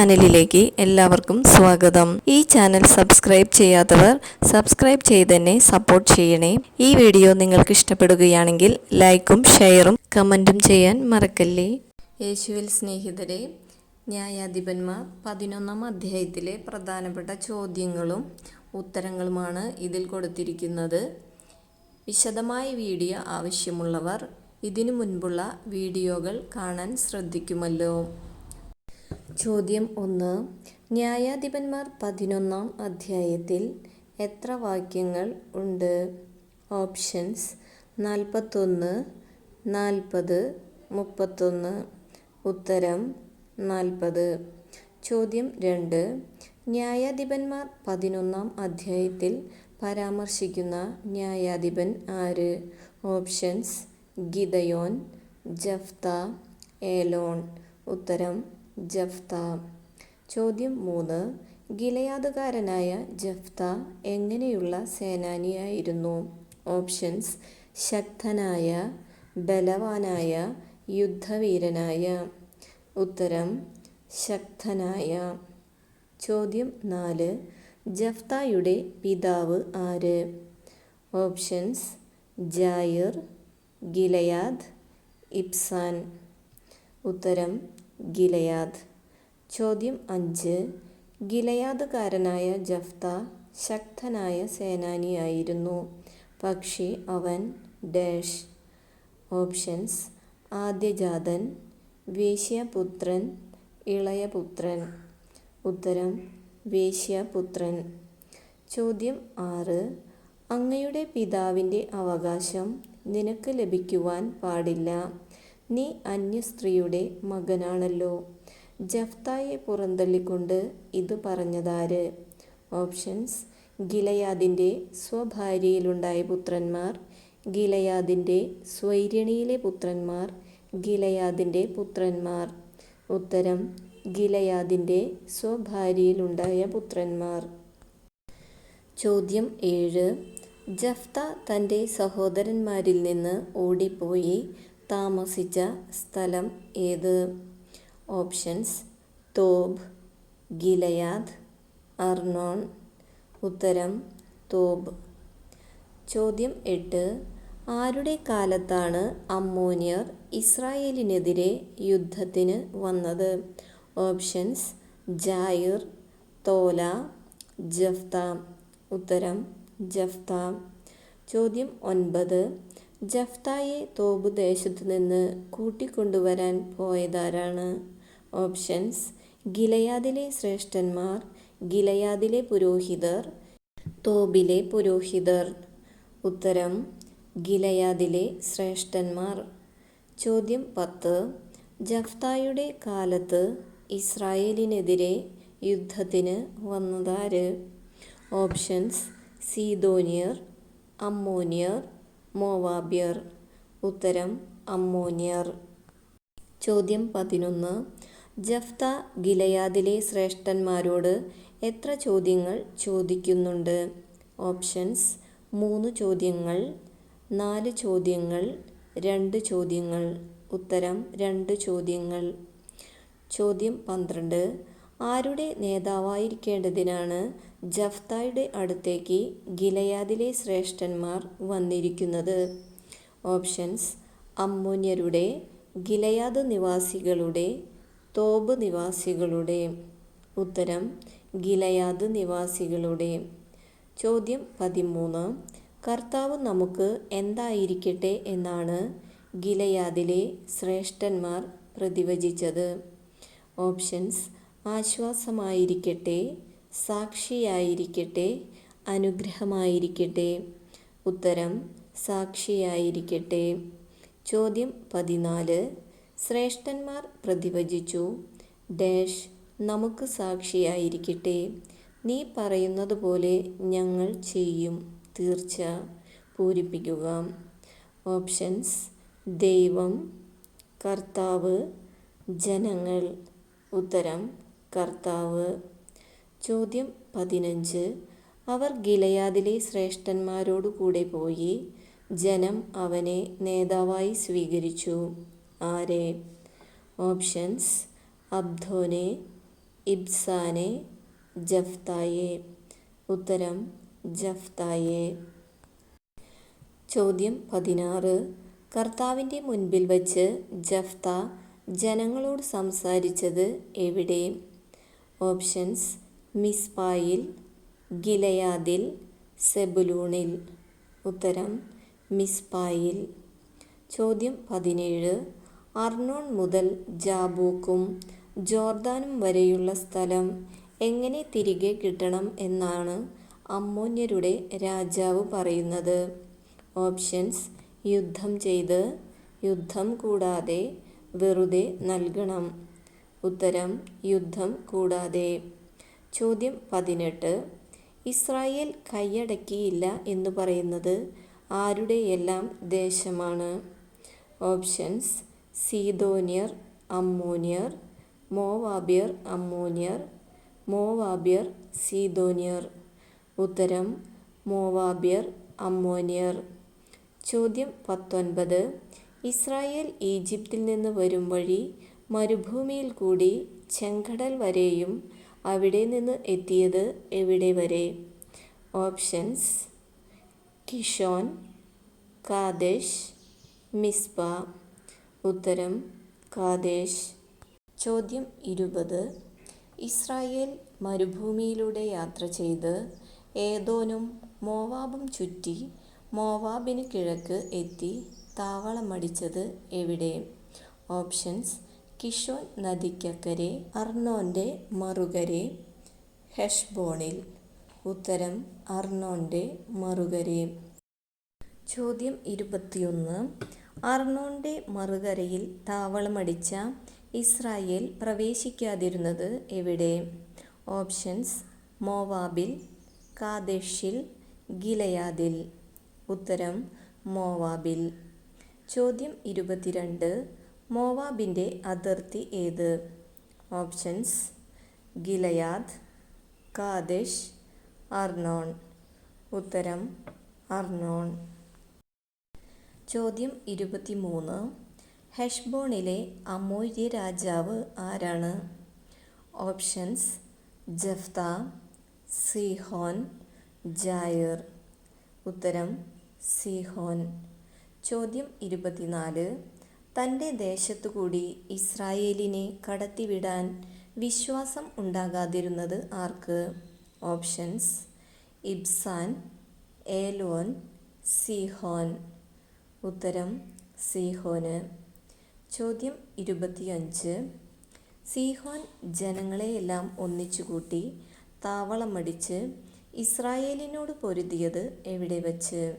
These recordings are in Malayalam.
ചാനലിലേക്ക് എല്ലാവർക്കും സ്വാഗതം. ഈ ചാനൽ സബ്സ്ക്രൈബ് ചെയ്യാത്തവർ സബ്സ്ക്രൈബ് ചെയ്ത് തന്നെ സപ്പോർട്ട് ചെയ്യണേ. ഈ വീഡിയോ നിങ്ങൾക്ക് ഇഷ്ടപ്പെടുകയാണെങ്കിൽ ലൈക്കും ഷെയറും കമന്റും ചെയ്യാൻ മറക്കല്ലേ. യേശുവിൽ സ്നേഹിതരെ ന്യായാധിപന്മാർ പതിനൊന്നാം അധ്യായത്തിലെ പ്രധാനപ്പെട്ട ചോദ്യങ്ങളും ഉത്തരങ്ങളുമാണ് ഇതിൽ കൊടുത്തിരിക്കുന്നത്. വിശദമായ വീഡിയോ ആവശ്യമുള്ളവർ ഇതിനു മുൻപുള്ള വീഡിയോകൾ കാണാൻ ശ്രദ്ധിക്കുമല്ലോ. ചോദ്യം ഒന്ന്. ന്യായാധിപന്മാർ പതിനൊന്നാം അധ്യായത്തിൽ എത്ര വാക്യങ്ങൾ ഉണ്ട്? ഓപ്ഷൻസ് നാൽപ്പത്തൊന്ന് നാൽപ്പത് മുപ്പത്തൊന്ന്. ഉത്തരം നാൽപ്പത്. ചോദ്യം രണ്ട്. ന്യായാധിപന്മാർ പതിനൊന്നാം അധ്യായത്തിൽ പരാമർശിക്കുന്ന ന്യായാധിപൻ ആര്? ഓപ്ഷൻസ് ഗിതയോൻ ജഫ്ത ഏലോൺ. ഉത്തരം ജഫ്ത. ചോദ്യം മൂന്ന്. ഗിലയാദുകാരനായ ജഫ്ത എങ്ങനെയുള്ള സേനാനിയായിരുന്നു? ഓപ്ഷൻസ്. ശക്തനായ ബലവാനായ യുദ്ധവീരനായ. ഉത്തരം ശക്തനായ. ചോദ്യം നാല്. ജഫ്തായുടെ പിതാവ് ആര്? ഓപ്ഷൻസ്. Jair Gilead Ibzan. ഉത്തരം ഗിലയാദ്. ചോദ്യം അഞ്ച്. ഗിലയാദുകാരനായ ജഫ്ത ശക്തനായ സേനാനിയായിരുന്നു. പക്ഷേ അവൻ ഡാഷ്. ഓപ്ഷൻസ്. ആദ്യജാതൻ വേശ്യപുത്രൻ ഇളയപുത്രൻ. ഉത്തരം വേശ്യപുത്രൻ. ചോദ്യം ആറ്. അങ്ങയുടെ പിതാവിന്റെ അവകാശം നിനക്ക് ലഭിക്കുവാൻ പാടില്ല. നീ അന്യസ്ത്രീയുടെ മകനാണല്ലോ. ജഫ്തായെ പുറന്തള്ളിക്കൊണ്ട് ഇത് പറഞ്ഞതാര്? ഓപ്ഷൻസ് ഗിലയാദിന്റെ സ്വഭാര്യയിലുണ്ടായ പുത്രന്മാർ ഗിലയാദിന്റെ സ്വൈര്യണിയിലെ പുത്രന്മാർ ഗിലയാദിന്റെ പുത്രന്മാർ. ഉത്തരം ഗിലയാദിന്റെ സ്വഭാര്യയിലുണ്ടായ പുത്രന്മാർ. ചോദ്യം ഏഴ്. ജഫ്ത തന്റെ സഹോദരന്മാരിൽ നിന്ന് ഓടിപ്പോയി താമസിച്ച സ്ഥലം ഏത്? ഓപ്ഷൻസ് തോബ് ഗിലയാദ് അർണോൺ ഉത്തരം തോബ്. ചോദ്യം എട്ട് ആരുടെ കാലത്താണ് അമ്മോനിയർ ഇസ്രായേലിനെതിരെ യുദ്ധത്തിന് വന്നത്? Options Jair Tola Jephthah. ഉത്തരം ജഫ്ത. ചോദ്യം ഒൻപത് ജഫ്തായെ തോബ് ദേശത്തു നിന്ന് കൂട്ടിക്കൊണ്ടുവരാൻ പോയതാരാണ്? ഓപ്ഷൻസ് ഗിലയാദിലെ ശ്രേഷ്ഠന്മാർ ഗിലയാദിലെ പുരോഹിതർ തോബിലെ പുരോഹിതർ. ഉത്തരം ഗിലയാദിലെ ശ്രേഷ്ഠന്മാർ. ചോദ്യം പത്ത്. ജഫ്തായുടെ കാലത്ത് ഇസ്രായേലിനെതിരെ യുദ്ധത്തിന് വന്നതാര്? ഓപ്ഷൻസ് സീതോനിയർ അമ്മോനിയർ മോവാബ്യർ. ഉത്തരം അമ്മോനിയർ. ചോദ്യം പതിനൊന്ന്. ജഫ്ത ഗിലയാദിലെ ശ്രേഷ്ഠന്മാരോട് എത്ര ചോദ്യങ്ങൾ ചോദിക്കുന്നുണ്ട്? ഓപ്ഷൻസ് മൂന്ന് ചോദ്യങ്ങൾ നാല് ചോദ്യങ്ങൾ രണ്ട് ചോദ്യങ്ങൾ. ഉത്തരം രണ്ട് ചോദ്യങ്ങൾ. ചോദ്യം പന്ത്രണ്ട്. ആരുടെ നേതാവായിരിക്കേണ്ടതിനാണ് ജഫ്തായുടെ അടുത്തേക്ക് ഗിലയാദിലെ ശ്രേഷ്ഠന്മാർ വന്നിരിക്കുന്നത്? ഓപ്ഷൻസ് അമ്മൂന്യരുടെ ഗിലയാദ് നിവാസികളുടെ തോബ് നിവാസികളുടെ. ഉത്തരം ഗിലയാദ് നിവാസികളുടെ. ചോദ്യം പതിമൂന്ന് കർത്താവ് നമുക്ക് എന്തായിരിക്കട്ടെ എന്നാണ് ഗിലയാദിലെ ശ്രേഷ്ഠന്മാർ പ്രതിവചിച്ചത്. ഓപ്ഷൻസ് ആശ്വാസമായിരിക്കട്ടെ സാക്ഷിയായിരിക്കട്ടെ അനുഗ്രഹമായിരിക്കട്ടെ. ഉത്തരം സാക്ഷിയായിരിക്കട്ടെ. ചോദ്യം പതിനാല്. ശ്രേഷ്ഠന്മാർ പ്രതിവചിച്ചു ഡാഷ് നമുക്ക് സാക്ഷിയായിരിക്കട്ടെ. നീ പറയുന്നത് പോലെ ഞങ്ങൾ ചെയ്യും. തീർച്ച. പൂരിപ്പിക്കുക. ഓപ്ഷൻസ് ദൈവം കർത്താവ് ജനങ്ങൾ. ഉത്തരം കർത്താവ്. ചോദ്യം പതിനഞ്ച്. അവർ ഗിലയാദിലെ ശ്രേഷ്ഠന്മാരോടുകൂടെ പോയി ജനം അവനെ നേതാവായി സ്വീകരിച്ചു. ആരെ? ഓപ്ഷൻസ് അബ്ദോനെ ഇബ്സാനെ ജഫ്തായെ. ഉത്തരം ജഫ്തായെ. ചോദ്യം പതിനാറ്. കർത്താവിന്റെ മുൻപിൽ വച്ച് ജഫ്ത ജനങ്ങളോട് സംസാരിച്ചത് എവിടെ? ഓപ്ഷൻസ് മിസ്പായിൽ ഗിലയാദിൽ സെബുലൂണിൽ. ഉത്തരം മിസ്പായിൽ ചോദ്യം പതിനേഴ്. അർണോൺ മുതൽ ജാബൂക്കും ജോർദാനും വരെയുള്ള സ്ഥലം എങ്ങനെ തിരികെ കിട്ടണം എന്നാണ് അമ്മോന്യരുടെ രാജാവ് പറയുന്നത്. ഓപ്ഷൻസ് യുദ്ധം ചെയ്ത് യുദ്ധം കൂടാതെ വെറുതെ നൽകണം. ഉത്തരം യുദ്ധം കൂടാതെ. ചോദ്യം പതിനെട്ട്. ഇസ്രായേൽ കൈയടക്കിയില്ല എന്ന് പറയുന്നത് ആരുടെയെല്ലാം ദേശമാണ്? ഓപ്ഷൻസ് സീതോന്യർ അമ്മോനിയർ മോവാബിയർ അമ്മോനിയർ മോവാബിയർ സീതോന്യർ ഉത്തരം മോവാബിയർ അമ്മോനിയർ. ചോദ്യം പത്തൊൻപത്. ഇസ്രായേൽ ഈജിപ്തിൽ നിന്ന് വരും വഴി മരുഭൂമിയിൽ കൂടി ചെങ്കടൽ വരെയും അവിടെ നിന്ന് എത്തിയത് എവിടെ വരെ? Options Kishon Kadesh Mizpah. ഉത്തരം കാദേശ്. ചോദ്യം ഇരുപത്. ഇസ്രായേൽ മരുഭൂമിയിലൂടെ യാത്ര ചെയ്ത് ഏതോനും മോവാബും ചുറ്റി മോവാബിന് കിഴക്ക് എത്തി താവളമടിച്ചത് എവിടെ? ഓപ്ഷൻസ് കിഷോൻ നദിക്കക്കരെ അർണോന്റെ മറുകരെ ഹെഷ്ബോണിൽ. ഉത്തരം അർണോന്റെ മറുകരെ. ചോദ്യം ഇരുപത്തിയൊന്ന്. അർണോന്റെ മറുകരയിൽ താവളമടിച്ച ഇസ്രായേൽ പ്രവേശിക്കാതിരുന്നത് എവിടെ? ഓപ്ഷൻസ് മോവാബിൽ കാദേശിൽ ഗിലയാദിൽ. ഉത്തരം മോവാബിൽ. ചോദ്യം ഇരുപത്തിരണ്ട്. മോവാബിന്റെ അതിർത്തി ഏത്? Options Gilead Kadesh Arnon. ഉത്തരം അർണോൺ. ചോദ്യം ഇരുപത്തിമൂന്ന്. ഹെഷ്ബോണിലെ അമോര്യ രാജാവ് ആരാണ്? Options Jephthah Sihon Jair. ഉത്തരം സിഹോൻ. ചോദ്യം ഇരുപത്തിനാല്. തന്റെ ദേശത്തുകൂടി ഇസ്രായേലിനെ കടത്തിവിടാൻ വിശ്വാസം ഉണ്ടാകാതിരുന്നത് ആർക്ക്? Options Ibzan Elon Sihon. ഉത്തരം സിഹോന്. ചോദ്യം ഇരുപത്തിയഞ്ച്. സിഹോൻ ജനങ്ങളെയെല്ലാം ഒന്നിച്ചുകൂട്ടി താവളമടിച്ച് ഇസ്രായേലിനോട് പൊരുതിയത് എവിടെ വച്ച്?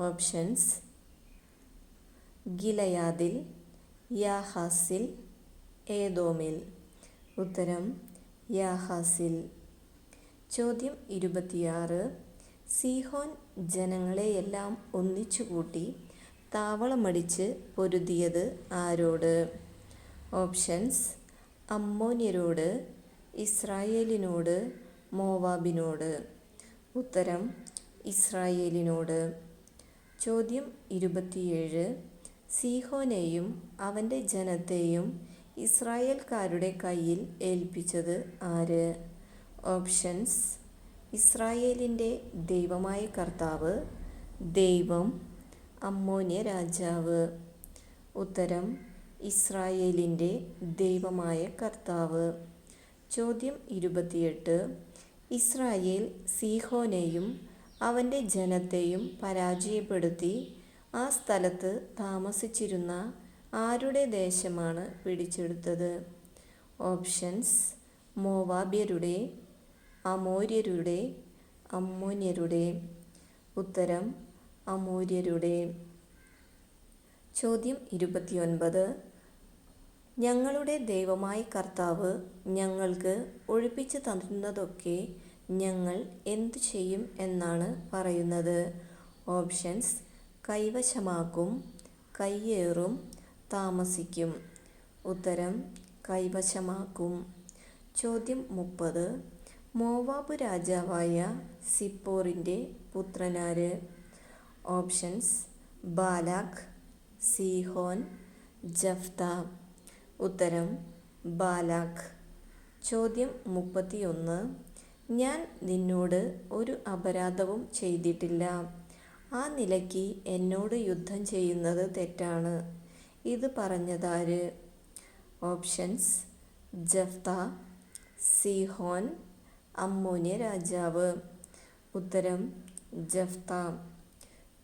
ഓപ്ഷൻസ് ഗിലയാദിൽ യാഹാസിൽ ഏതോമിൽ ഉത്തരം യാഹാസിൽ. ചോദ്യം ഇരുപത്തിയാറ്. സീഹോൻ ജനങ്ങളെയെല്ലാം ഒന്നിച്ചുകൂട്ടി താവളമടിച്ച് പൊരുതിയത് ആരോട്? ഓപ്ഷൻസ് അമ്മോന്യരോട് ഇസ്രായേലിനോട് മോവാബിനോട്. ഉത്തരം ഇസ്രായേലിനോട്. ചോദ്യം ഇരുപത്തിയേഴ്. സീഹോനെയും അവന്റെ ജനത്തെയും ഇസ്രായേൽക്കാരുടെ കയ്യിൽ ഏൽപ്പിച്ചത് ആര്? ഓപ്ഷൻസ് ഇസ്രായേലിന്റെ ദൈവമായ കർത്താവ് ദൈവം അമ്മോന്യ രാജാവ്. ഉത്തരം ഇസ്രായേലിന്റെ ദൈവമായ കർത്താവ്. ചോദ്യം ഇരുപത്തിയെട്ട് ഇസ്രായേൽ സീഹോനെയും അവന്റെ ജനത്തെയും പരാജയപ്പെടുത്തി ആ സ്ഥലത്ത് താമസിച്ചിരുന്ന ആരുടെ ദേശമാണ് പിടിച്ചെടുത്തത്? ഓപ്ഷൻസ് മോവാബ്യരുടെ അമോര്യരുടെ അമ്മോന്യരുടെ. ഉത്തരം അമോര്യരുടെ. ചോദ്യം ഇരുപത്തിയൊൻപത്. ഞങ്ങളുടെ ദൈവമായ കർത്താവ് ഞങ്ങൾക്ക് ഒഴിപ്പിച്ചു തന്നതൊക്കെ ഞങ്ങൾ എന്തു ചെയ്യും എന്നാണ് പറയുന്നത്? ഓപ്ഷൻസ് കൈവശമാക്കും കയ്യേറും താമസിക്കും. ഉത്തരം കൈവശമാക്കും. ചോദ്യം മുപ്പത്. മോവാബ് രാജാവായ സിപ്പോറിന്റെ പുത്രനാര്? ഓപ്ഷൻസ് ബാലാഖ് സീഹോൻ ജഫ്ത ഉത്തരം ബാലാഖ് ചോദ്യം മുപ്പത്തിയൊന്ന്. ഞാൻ നിന്നോട് ഒരു അപരാധവും ചെയ്തിട്ടില്ല. ആ നിലയ്ക്ക് എന്നോട് യുദ്ധം ചെയ്യുന്നത് തെറ്റാണ്. ഇത് പറഞ്ഞതാര്? ഓപ്ഷൻസ് ജഫ്ത സിഹോൻ അമ്മോന്യ രാജാവ്. ഉത്തരം ജഫ്ത.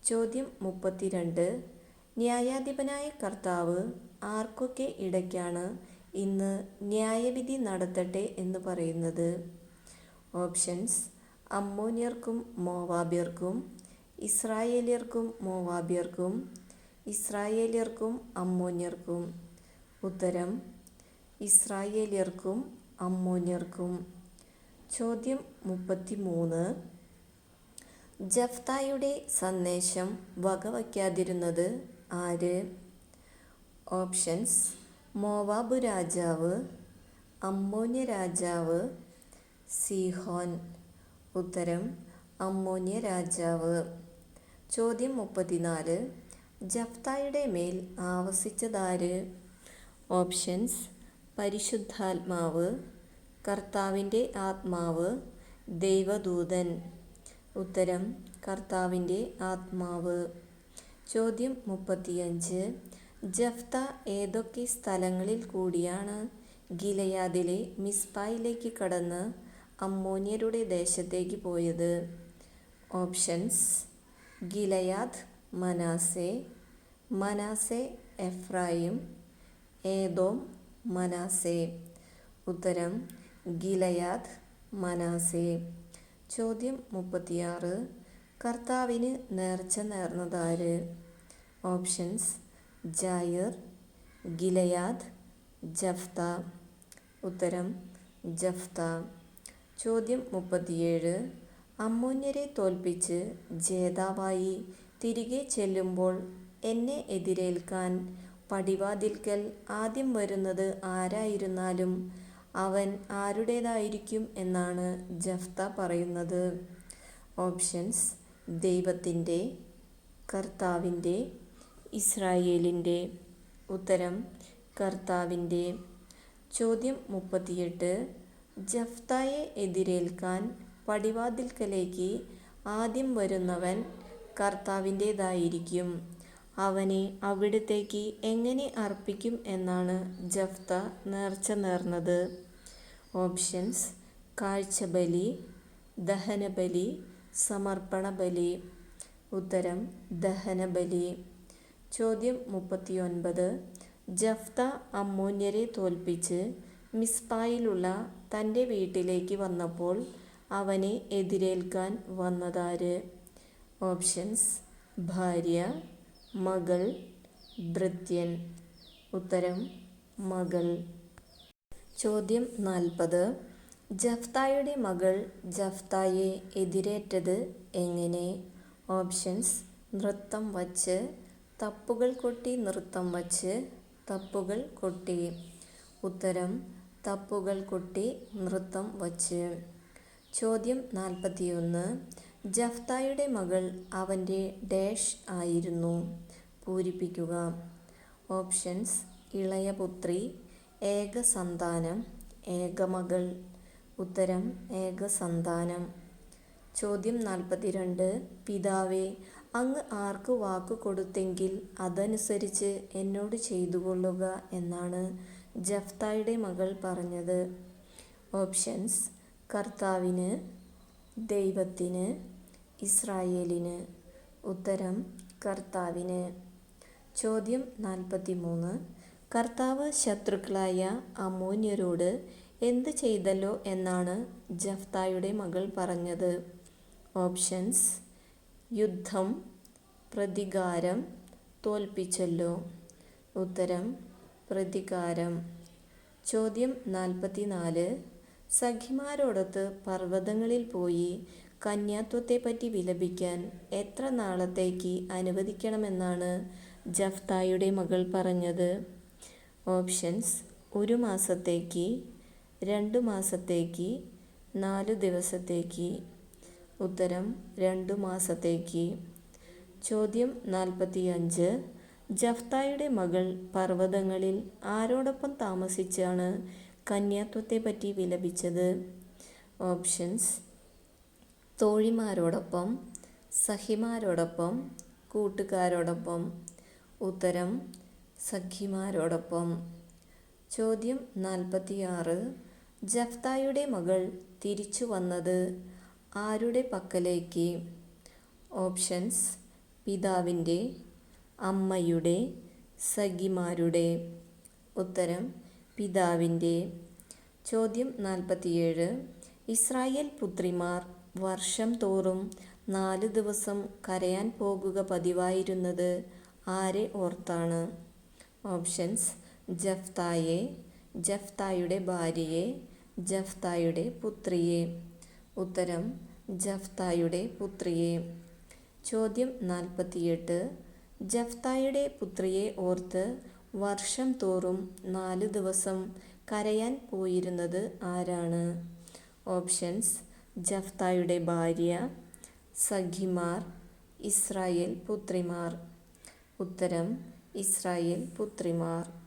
ചോദ്യം മുപ്പത്തിരണ്ട്. ന്യായാധിപനായ കർത്താവ് ആർക്കൊക്കെ ഇടയ്ക്കാണ് ഇന്ന് ന്യായവിധി നടത്തട്ടെ എന്ന് പറയുന്നത്? ഓപ്ഷൻസ് അമ്മോനിയർക്കും മോവാബ്യർക്കും. ഇസ്രായേലിയർക്കും മോവാബിയർക്കും ഇസ്രായേലിയർക്കും അമ്മോന്യർക്കും. ഉത്തരം ഇസ്രായേലിയർക്കും അമ്മോന്യർക്കും. ചോദ്യം മുപ്പത്തി മൂന്ന് ജഫ്തായുടെ സന്ദേശം വകവയ്ക്കാതിരുന്നത് ആര്? ഓപ്ഷൻസ് മോവാബ് രാജാവ് അമ്മോന്യ രാജാവ് സീഹോൻ. ഉത്തരം അമ്മോന്യ രാജാവ്. ചോദ്യം മുപ്പത്തിനാല്. ജഫ്തായുടെ മേൽ ആവസിച്ചതാര്? ഓപ്ഷൻസ് പരിശുദ്ധാത്മാവ് കർത്താവിന്റെ ആത്മാവ് ദൈവദൂതൻ. ഉത്തരം കർത്താവിന്റെ ആത്മാവ്. ചോദ്യം മുപ്പത്തിയഞ്ച്. ജഫ്ത ഏതൊക്കെ സ്ഥലങ്ങളിൽ കൂടിയാണ് ഗിലയാദിലെ മിസ്പായിലേക്ക് കടന്ന് അമ്മോനിയരുടെ ദേശത്തേക്ക് പോയത്? Options Gilead Manasseh Manasseh Ephraim Edom Manasseh. ഉത്തരം ഗിലയാദ് മനാസെ. ചോദ്യം മുപ്പത്തിയാറ്. കർത്താവിന് നേർച്ച നേർന്നതാര്? Options Jair Gilead Jephthah. ഉത്തരം ജഫ്ത. ചോദ്യം മുപ്പത്തിയേഴ്. അമ്മോന്യരെ തോൽപ്പിച്ച് ജേതാവായി തിരികെ ചെല്ലുമ്പോൾ എന്നെ എതിരേൽക്കാൻ പടിവാതിൽക്കൽ ആദ്യം വരുന്നത് ആരായിരുന്നാലും അവൻ ആരുടേതായിരിക്കും എന്നാണ് ജഫ്ത പറയുന്നത്. ഓപ്ഷൻസ് ദൈവത്തിന്റെ കർത്താവിന്റെ ഇസ്രായേലിന്റെ. ഉത്തരം കർത്താവിന്റെ. ചോദ്യം മുപ്പത്തിയെട്ട് ജഫ്തായെ എതിരേൽക്കാൻ പടിവാതിൽക്കലേക്ക് ആദ്യം വരുന്നവൻ കർത്താവിന്റേതായിരിക്കും. അവനെ അവിടത്തേക്ക് എങ്ങനെ അർപ്പിക്കും എന്നാണ് ജഫ്ത നേർച്ച നേർന്നത്. ഓപ്ഷൻസ് കാഴ്ചബലി ദഹനബലി സമർപ്പണബലി. ഉത്തരം ദഹനബലി. ചോദ്യം മുപ്പത്തിയൊൻപത്. ജഫ്ത അമ്മൂന്യരെ തോൽപ്പിച്ച് മിസ്പായിലുള്ള തന്റെ വീട്ടിലേക്ക് വന്നപ്പോൾ അവനെ എതിരേൽക്കാൻ വന്നതാര്? ഓപ്ഷൻസ് ഭാര്യ മകൾ ഭൃത്യൻ. ഉത്തരം മകൾ. ചോദ്യം നാൽപ്പത്. ജഫ്തായുടെ മകൾ ജഫ്തായെ എതിരേറ്റത് എങ്ങനെ? ഓപ്ഷൻസ് നൃത്തം വച്ച് തപ്പുകൾ കൊട്ടി നൃത്തം വച്ച് തപ്പുകൾ കൊട്ടി. ഉത്തരം തപ്പുകൾ കൊട്ടി നൃത്തം വച്ച്. ചോദ്യം നാൽപ്പത്തിയൊന്ന്. ജഫ്തായുടെ മകൾ അവന്റെ ഡാഷ് ആയിരുന്നു. പൂരിപ്പിക്കുക. ഓപ്ഷൻസ് ഇളയപുത്രി ഏകസന്താനം ഏകമകൾ ഉത്തരം ഏകസന്താനം ചോദ്യം നാൽപ്പത്തിരണ്ട്. പിതാവേ അങ്ങ് ആർക്ക് വാക്ക് കൊടുത്തെങ്കിൽ അതനുസരിച്ച് എന്നോട് ചെയ്തു കൊള്ളുക എന്നാണ് ജഫ്തായുടെ മകൾ പറഞ്ഞത്. ഓപ്ഷൻസ് കർത്താവിന് ദൈവത്തിന് ഇസ്രായേലിന് ഉത്തരം കർത്താവിന്. ചോദ്യം നാൽപ്പത്തി മൂന്ന് കർത്താവ് ശത്രുക്കളായ അമോന്യരോട് എന്ത് ചെയ്തല്ലോ എന്നാണ് ജഫ്തായുടെ മകൾ പറഞ്ഞത്. ഓപ്ഷൻസ് യുദ്ധം പ്രതികാരം തോൽപ്പിച്ചല്ലോ. ഉത്തരം പ്രതികാരം. ചോദ്യം നാൽപ്പത്തി നാല് സഖിമാരോടൊത്ത് പർവതങ്ങളിൽ പോയി കന്യാത്വത്തെപ്പറ്റി വിലപിക്കാൻ എത്ര നാളത്തേക്ക് അനുവദിക്കണമെന്നാണ് ജഫ്തായുടെ മകൾ പറഞ്ഞത്. ഓപ്ഷൻസ് ഒരു മാസത്തേക്ക് രണ്ട് മാസത്തേക്ക് നാലു ദിവസത്തേക്ക്. ഉത്തരം രണ്ടു മാസത്തേക്ക്. ചോദ്യം നാൽപ്പത്തിയഞ്ച്. ജഫ്തായുടെ മകൾ പർവതങ്ങളിൽ ആരോടൊപ്പം താമസിച്ചാണ് കന്യാത്വത്തെപ്പറ്റി വിലപിച്ചത് ഓപ്ഷൻസ്. തോഴിമാരോടൊപ്പം സഖിമാരോടൊപ്പം കൂട്ടുകാരോടൊപ്പം. ഉത്തരം സഖിമാരോടൊപ്പം. ചോദ്യം നാൽപ്പത്തിയാറ്. ജഫ്തായുടെ മകൾ തിരിച്ചു വന്നത് ആരുടെ പക്കലേക്ക്? ഓപ്ഷൻസ് പിതാവിന്റെ അമ്മയുടെ സഖിമാരുടെ. ഉത്തരം പിതാവിന്റെ ചോദ്യം നാൽപ്പത്തിയേഴ്. ഇസ്രായേൽ പുത്രിമാർ വർഷം തോറും നാല് ദിവസം കരയാൻ പോകുക പതിവായിരുന്നത് ആരെ ഓർത്താണ്? ഓപ്ഷൻസ് ജഫ്തായെ ജഫ്തായുടെ ഭാര്യയെ ജഫ്തായുടെ പുത്രിയെ. ഉത്തരം ജഫ്തായുടെ പുത്രിയെ. ചോദ്യം നാൽപ്പത്തിയെട്ട്. ജഫ്തായുടെ പുത്രിയെ ഓർത്ത് വർഷം തോറും നാല് ദിവസം കരയാൻ പോയിരുന്നത് ആരാണ്? ഓപ്ഷൻസ് ജഫ്തായുടെ ഭാര്യ സഖിമാർ ഇസ്രായേൽ പുത്രിമാർ. ഉത്തരം ഇസ്രായേൽ പുത്രിമാർ.